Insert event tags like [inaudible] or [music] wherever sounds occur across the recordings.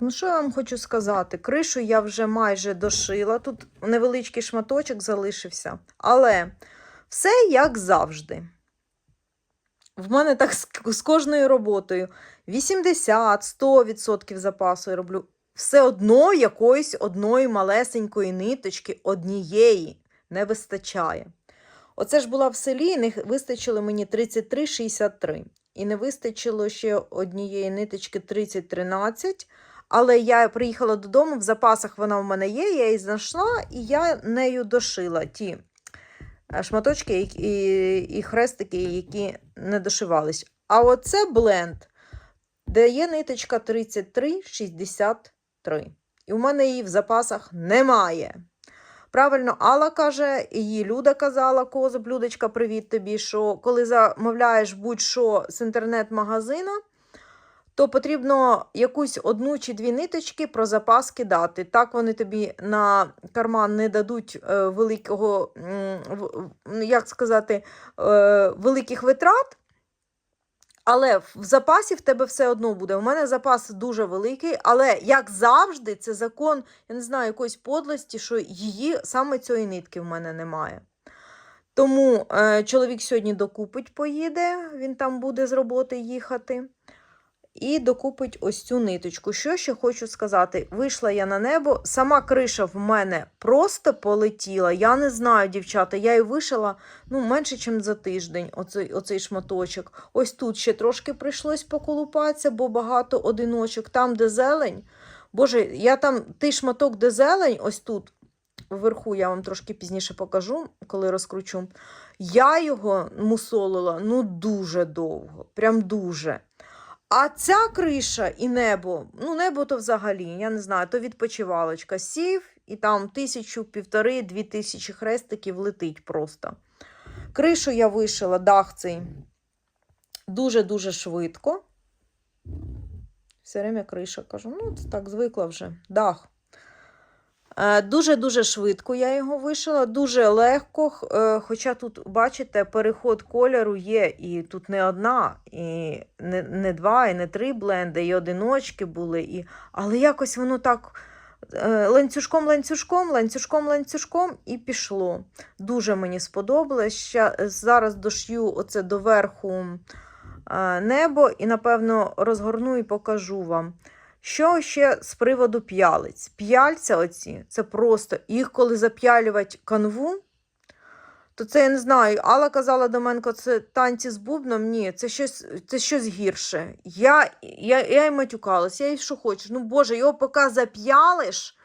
ну що я вам хочу сказати? Кришу я вже майже дошила. Тут невеличкий шматочок залишився. Але все як завжди. В мене так з, кожною роботою 80-100% запасу я роблю. Все одно якоїсь одної малесенької ниточки, однієї не вистачає. Оце ж була в селі, і не вистачило мені 33,63. І не вистачило ще однієї ниточки 30-13. Але я приїхала додому, в запасах вона в мене є, я її знайшла, і я нею дошила ті е, шматочки і, і хрестики, які не дошивались. А оце бленд, де є ниточка 33,63. І у мене її в запасах немає. Правильно, Алла каже, її Люда казала, коза, Людочка, привіт тобі, що коли замовляєш будь-що з інтернет-магазину, то потрібно якусь одну чи дві ниточки про запас кидати. Так вони тобі на карман не дадуть е, великого, як сказати, е, великих витрат. Але в запасі в тебе все одно буде. У мене запас дуже великий, але як завжди, це закон, я не знаю, якоїсь подлості, що її саме цієї нитки в мене немає. Тому е, чоловік сьогодні докупить, поїде, він там буде з роботи їхати. І докупить ось цю ниточку. Що ще хочу сказати? Вийшла я на небо, сама криша в мене просто полетіла. Я не знаю, дівчата, я її вишила ну, менше, ніж за тиждень, оцей, оцей шматочок. Ось тут ще трошки прийшлось поколупатися, бо багато одиночок. Там, де зелень. Боже, я там той шматок, де зелень, ось тут, вверху, я вам трошки пізніше покажу, коли розкручу. Я його мусолила ну дуже довго, прям дуже. А ця криша і небо, ну небо то взагалі, я не знаю, то відпочивалочка. Сів і там тисячу, півтори, дві тисячі хрестиків летить просто. Кришу я вишила, дах цей дуже-дуже швидко. Все время криша кажу, ну так звикла вже. Дах. Е, Дуже-дуже швидко я його вишила, дуже легко. е, Хоча тут, бачите, переход кольору є, і тут не одна, і не, не два, і не три бленди, і одиночки були. І... Але якось воно так е, ланцюжком, ланцюжком, ланцюжком, ланцюжком і пішло. Дуже мені сподобалось. Ща, зараз дошью оце доверху небо і, напевно, розгорну і покажу вам. Що ще з приводу п'ялиць? П'яльця оці, це просто їх коли зап'ялювати канву, то це я не знаю. Алла казала до мене, це танці з бубном. Ні, це щось, це щось гірше. Я, я, я й матюкалась, я й що хочеш. Ну, Боже, його поки зап'ялиш,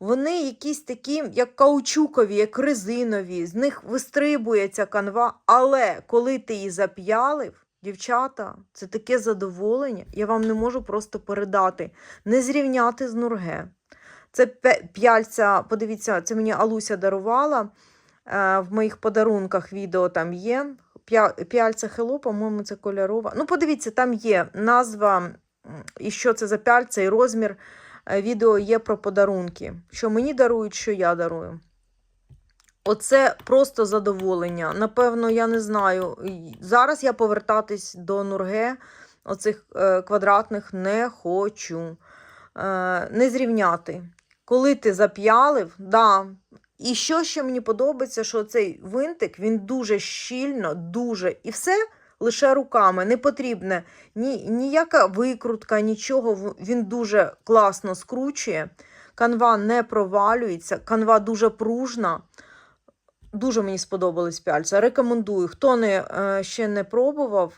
вони якісь такі, як каучукові, як резинові, з них вистрибує ця канва. Але коли ти її зап'ялив, дівчата, це таке задоволення, я вам не можу просто передати, не зрівняти з Нурге. Це п'яльця, подивіться, це мені Алуся дарувала. Е, В моїх подарунках відео там є. П'я- П'яльця Hello, по-моєму, це кольорова. Ну, подивіться, там є назва, і що це за п'яльця, і розмір. Е, Відео є про подарунки. Що мені дарують, що я дарую. Оце просто задоволення. Напевно, я не знаю. Зараз я повертатись до Нурге, оцих е, квадратних, не хочу. Е, не зрівняти. Коли ти зап'ялив, да. І що ще мені подобається, що цей винтик він дуже щільно, дуже, і все лише руками. Не потрібне ні, ніяка викрутка, нічого. Він дуже класно скручує. Канва не провалюється, канва дуже пружна. Дуже мені сподобались пяльця. Рекомендую. Хто не, е, ще не пробував,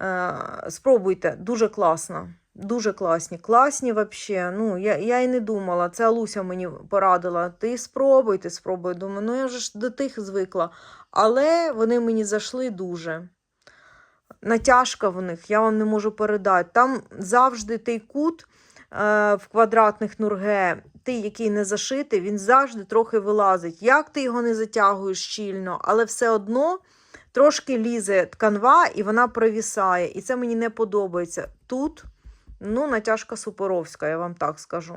е, спробуйте. Дуже класно. Дуже класні. Класні взагалі. Ну, я, я і не думала. Це Алуся мені порадила. Ти спробуй, ти спробуй. Думаю, ну я ж до тих звикла. Але вони мені зайшли дуже. Натяжка в них, я вам не можу передати. Там завжди той кут е, в квадратних нурге, той, який не зашитий, він завжди трохи вилазить. Як ти його не затягуєш щільно, але все одно трошки лізе тканва і вона провісає. І це мені не подобається. Тут ну, натяжка супоровська, я вам так скажу.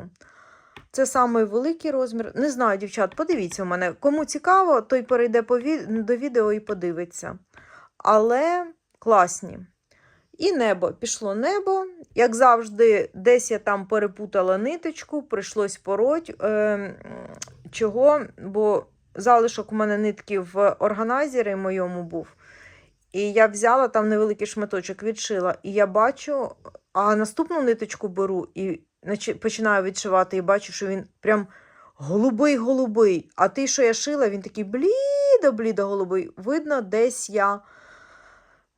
Це самий великий розмір. Не знаю, дівчат, подивіться у мене. Кому цікаво, той перейде до відео і подивиться. Але класні. І небо. Пішло небо, Як завжди, десь я там перепутала ниточку, прийшлось пороть. Е, чого? Бо залишок у мене нитки в органайзері моєму був. І я взяла там невеликий шматочок, відшила. І я бачу, а наступну ниточку беру і починаю відшивати, і бачу, що він прям голубий-голубий. А той, що я шила, він такий блідо-блідо-голубий. Видно, десь я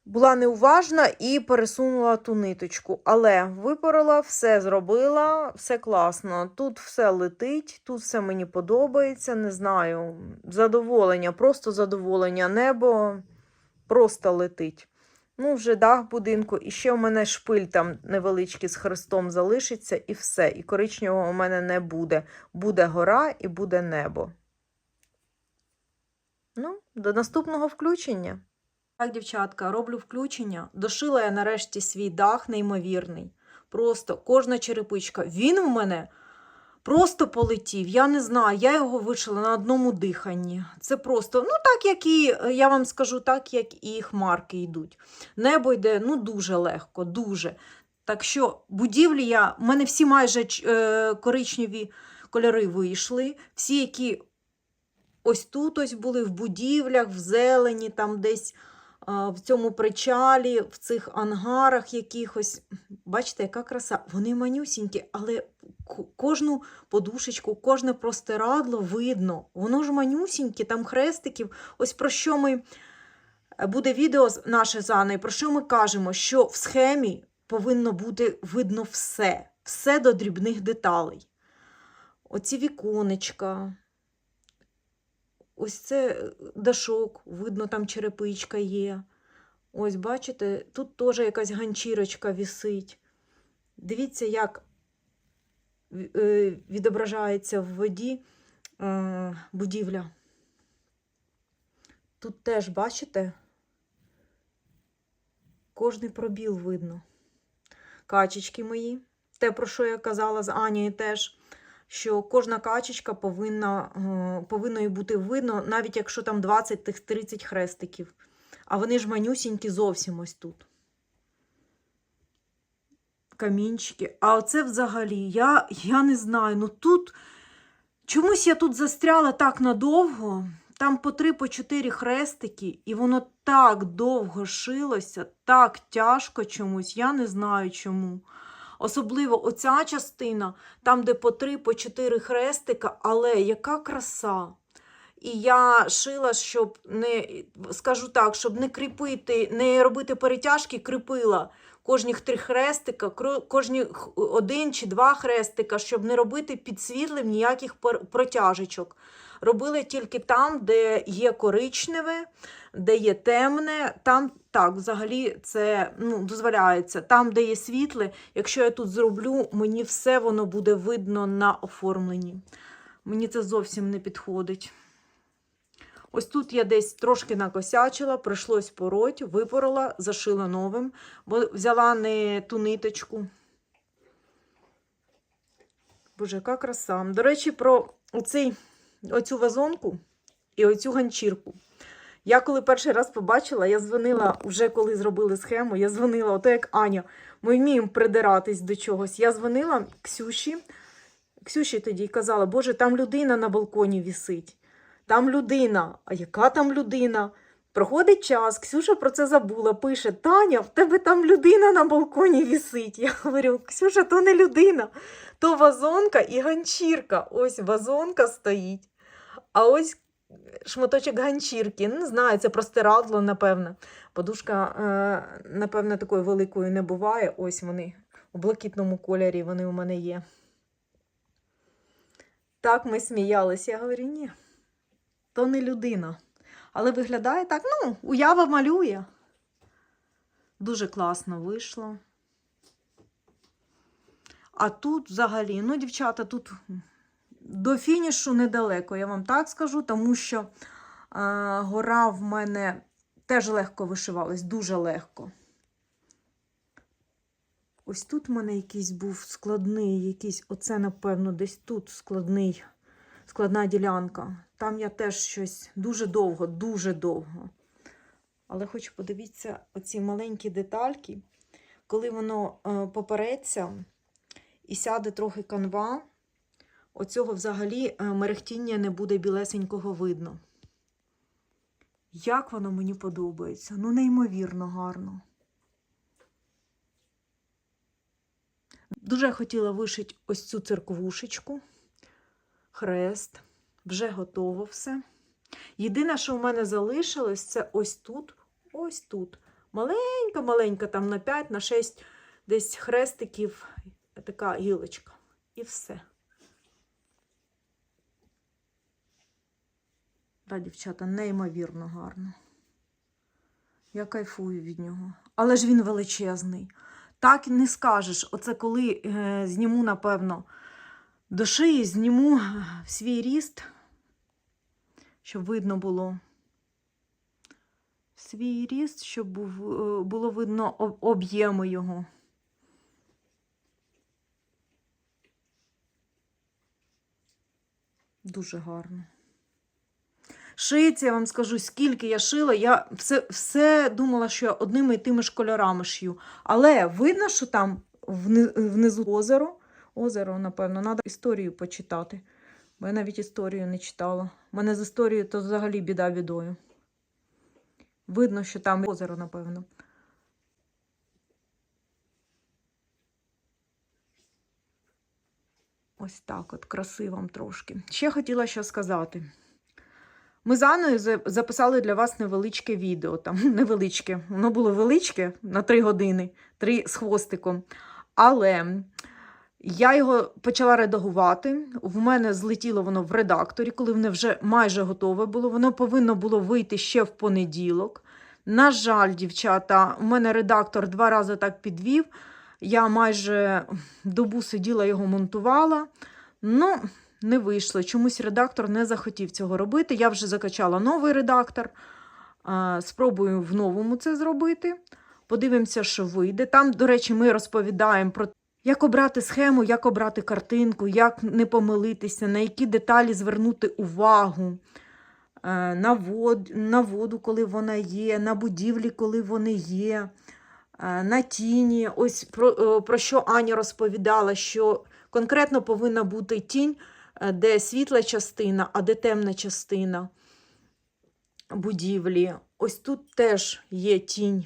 була неуважна і пересунула ту ниточку. Але випорола, все зробила, все класно. Тут все летить, тут все мені подобається. Не знаю, задоволення, просто задоволення. Небо просто летить. Ну, вже дах будинку, і ще у мене шпиль там невеличкий з хрестом залишиться, і все. І коричневого у мене не буде. Буде гора і буде небо. Ну, до наступного включення. Так, дівчатка, роблю включення. Дошила я нарешті свій дах неймовірний. Просто кожна черепичка. Він у мене просто полетів. Я не знаю, я його вишила на одному диханні. Це просто, ну так, як і, я вам скажу, так, як і хмарки йдуть. Небо йде ну, дуже легко, дуже. Так що будівлі я, в мене всі майже е, коричневі кольори вийшли. Всі, які ось тут ось були в будівлях, в зелені, там десь в цьому причалі, в цих ангарах якихось. Бачите, яка краса? Вони манюсінькі, але кожну подушечку, кожне простирадло видно. Воно ж манюсіньке, там хрестиків. Ось про що ми е, буде відео наше з Анною, про що ми кажемо, що в схемі повинно бути видно все, все до дрібних деталей. Оці віконечка, ось це е, дашок, видно, там черепичка є. Ось, бачите, тут теж якась ганчірочка висить. Дивіться, як е, відображається в воді е, будівля. Тут теж, бачите, кожний пробіл видно. Качечки мої. Те, про що я казала з Анією теж, що кожна качечка повинна, е, повинно бути видно, навіть якщо там 20-30 хрестиків. А вони ж манюсінькі зовсім ось тут. Камінчики. А оце взагалі, я, я не знаю, ну тут чомусь я тут застряла так надовго. Там по три, по чотири хрестики, і воно так довго шилося, так тяжко чомусь, я не знаю чому. Особливо оця частина, там, де по три, по чотири хрестика, але яка краса. І я шила, щоб не, скажу так, щоб не кріпити, не робити перетяжки, кріпила кожних три хрестика, кожні один чи два хрестика, щоб не робити під світлим ніяких протяжечок. Робили тільки там, де є коричневе, де є темне. Там так, взагалі це ну, дозволяється. Там, де є світле, якщо я тут зроблю, мені все воно буде видно на оформленні. Мені це зовсім не підходить. Ось тут я десь трошки накосячила, прийшлось пороть, випорола, зашила новим, бо взяла не ту ниточку. Боже, яка краса. До речі, про оцей, оцю вазонку і оцю ганчірку. Я коли перший раз побачила, я дзвонила, вже коли зробили схему, я дзвонила, ото як Аня, ми вміємо придиратись до чогось. Я дзвонила Ксюші, Ксюші тоді і казала, Боже, там людина на балконі вісить. Там людина. А яка там людина? Проходить час, Ксюша про це забула, пише: Таня, в тебе там людина на балконі вісить. Я говорю, Ксюша, то не людина, то вазонка і ганчірка. Ось вазонка стоїть. А ось шматочок ганчірки. Ну, Не знаю, це простирадло, напевно. Подушка, е, напевно, такою великою не буває. Ось вони у блакитному кольорі вони у мене є. Так ми сміялися. Я говорю, ні, то не людина. Але виглядає так, ну, уява малює. Дуже класно вийшло. А тут взагалі, ну, дівчата, тут до фінішу недалеко, я вам так скажу, тому що е, гора в мене теж легко вишивалась, дуже легко. Ось тут в мене якийсь був складний, якийсь, оце, напевно, десь тут складний, складна ділянка. Там я теж щось дуже довго, дуже довго. Але хочу подивитися оці маленькі детальки. коли воно е, попереться і сяде трохи канва, оцього взагалі е, мерехтіння не буде білесенького видно. Як воно мені подобається. Ну, неймовірно гарно. Дуже хотіла вишити ось цю церквушечку, хрест. Вже готово все. Єдине, що в мене залишилось, це ось тут, ось тут. Маленька-маленька, там на 5, на 6 десь хрестиків, така гілочка. І все. Да, дівчата, неймовірно гарно. Я кайфую від нього. Але ж він величезний. Так не скажеш. Оце коли е, зніму, напевно, до шиї, зніму свій ріст, щоб видно було. Свій ріст, щоб було видно об'єми його. Дуже гарно. Шиється, я вам скажу, скільки я шила. Я все, все думала, що я одними і тими ж кольорами шью. Але видно, що там внизу озеро. Озеро, напевно, треба історію почитати. Бо я навіть історію не читала. У мене з історією то взагалі біда бідою. Видно, що там озеро, напевно. Ось так от, красиво вам трошки. Ще хотіла що сказати. Ми з Анною записали для вас невеличке відео. Там [laughs] невеличке, воно було величке на 3 години, 3 з хвостиком. Але я його почала редагувати. В мене злетіло воно в редакторі, коли воно вже майже готове було. Воно повинно було вийти ще в понеділок. На жаль, дівчата, у мене редактор два рази так підвів. Я майже добу сиділа його монтувала. Ну, не вийшло. Чомусь редактор не захотів цього робити. Я вже закачала новий редактор. Спробую в новому це зробити. Подивимося, що вийде. Там, до речі, ми розповідаємо про як обрати схему, як обрати картинку, як не помилитися, на які деталі звернути увагу. Е, На, вод, на воду, коли вона є, на будівлі, коли вони є, е, на тіні. Ось про, е, про що Аня розповідала, що конкретно повинна бути тінь, де світла частина, а де темна частина будівлі. Ось тут теж є тінь.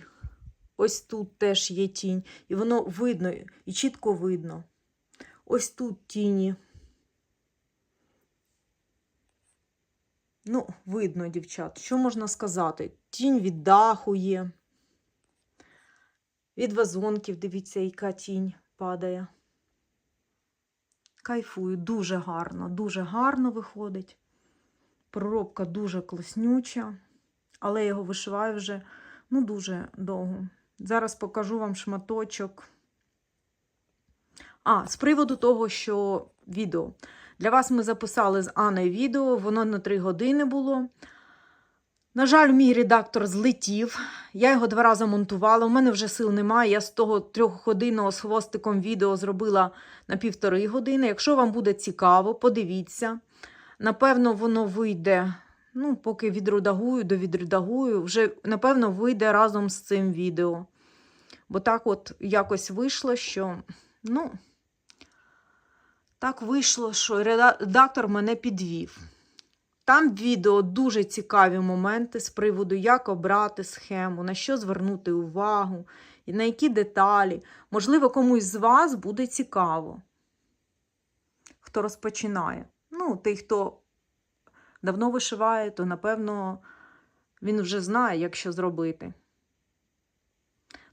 Ось тут теж є тінь. І воно видно, і чітко видно. Ось тут тіні. Ну, видно, дівчат. Що можна сказати? Тінь від даху є. Від вазонків, дивіться, яка тінь падає. Кайфую, дуже гарно, дуже гарно виходить. Проробка дуже класнюча, але я його вишиваю вже ну, дуже довго. Зараз покажу вам шматочок. А, з приводу того, що відео. Для вас ми записали з Анною відео, воно на 3 години було. На жаль, мій редактор злетів. Я його два рази монтувала. У мене вже сил немає. Я з того трьохгодинного з хвостиком відео зробила на півтори години. Якщо вам буде цікаво, подивіться. Напевно, воно вийде, ну, поки відредагую, довідредагую, вже, напевно, вийде разом з цим відео. Бо так от якось вийшло, що, ну, так вийшло, що редактор мене підвів. Там відео дуже цікаві моменти з приводу, як обрати схему, на що звернути увагу, і на які деталі. Можливо, комусь з вас буде цікаво, хто розпочинає. Ну, той, хто давно вишиває, то, напевно, він вже знає, як що зробити.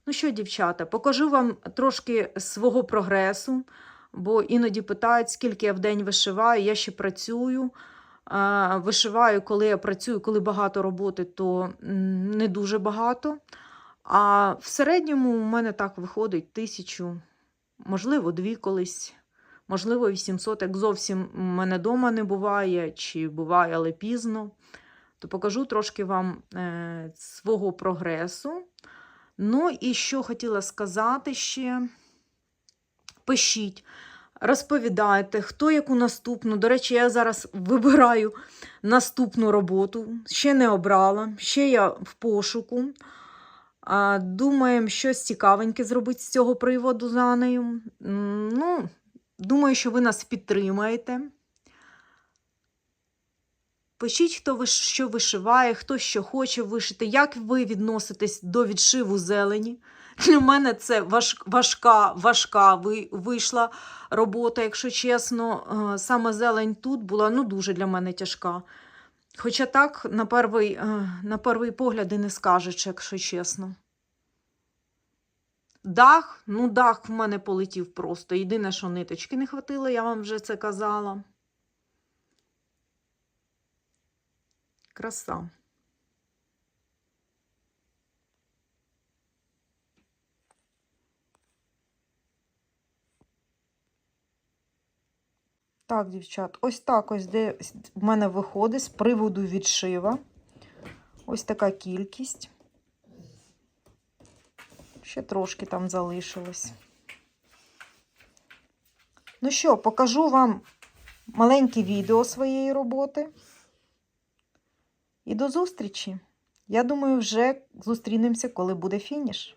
Ну що, дівчата, покажу вам трошки свого прогресу, бо іноді питають, скільки я в день вишиваю, я ще працюю. Вишиваю, коли я працюю, коли багато роботи, то не дуже багато. А в середньому у мене так виходить тисячу, можливо, дві колись, можливо, 800, як зовсім мене вдома не буває, чи буває, але пізно. То покажу трошки вам е, свого прогресу. Ну і що хотіла сказати ще. Пишіть, розповідайте, хто яку наступну. До речі, я зараз вибираю наступну роботу. Ще не обрала, ще я в пошуку. Думаємо, щось цікавеньке зробити з цього приводу з Анею. М, Ну, думаю, що ви нас підтримаєте. Пишіть, хто що вишиває, хто що хоче вишити, як ви відноситесь до відшиву зелені. Для мене це важ, важка, важка ви- вийшла робота, якщо чесно. Е, Саме зелень тут була ну, дуже для мене тяжка. Хоча так, на перший, е, на перший погляд і не скажеш, якщо чесно. Дах, ну дах в мене полетів просто. Єдине, що ниточки не хватило, я вам вже це казала. Краса. Так, дівчат, ось так ось де в мене виходить з приводу відшива. Ось така кількість. Ще трошки там залишилось. Ну що, покажу вам маленьке відео своєї роботи. І до зустрічі. Я думаю, вже зустрінемося, коли буде фініш.